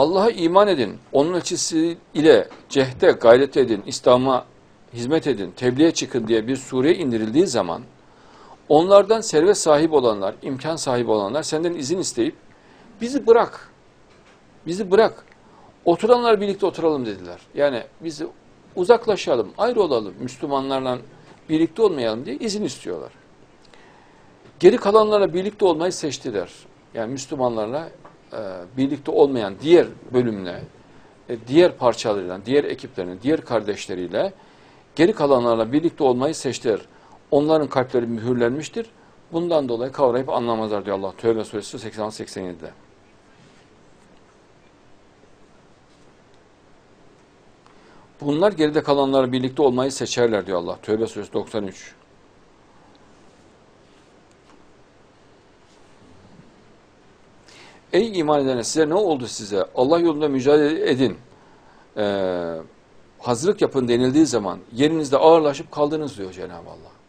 Allah'a iman edin, onun elçisi ile cehde gayret edin, İslam'a hizmet edin, tebliğe çıkın diye bir sure indirildiği zaman onlardan servet sahibi olanlar, imkan sahibi olanlar senden izin isteyip bizi bırak, bizi bırak, oturanlar birlikte oturalım dediler. Yani bizi uzaklaşalım, ayrı olalım, Müslümanlarla birlikte olmayalım diye izin istiyorlar. Geri kalanlarla birlikte olmayı seçtiler. Yani Müslümanlarla birlikte olmayan diğer bölümle, e, diğer parçalarıyla, diğer ekiplerinin, diğer kardeşleriyle geri kalanlarla birlikte olmayı seçtiler. Onların kalpleri mühürlenmiştir. Bundan dolayı kavrayıp anlamazlar diyor Allah. Tövbe suresi 86-87'de. Bunlar geride kalanlarla birlikte olmayı seçerler diyor Allah. Tövbe suresi 93. Ey iman edenler size ne oldu size? Allah yolunda mücadele edin. Ee, hazırlık yapın denildiği zaman yerinizde ağırlaşıp kaldınız diyor Cenab-ı Allah.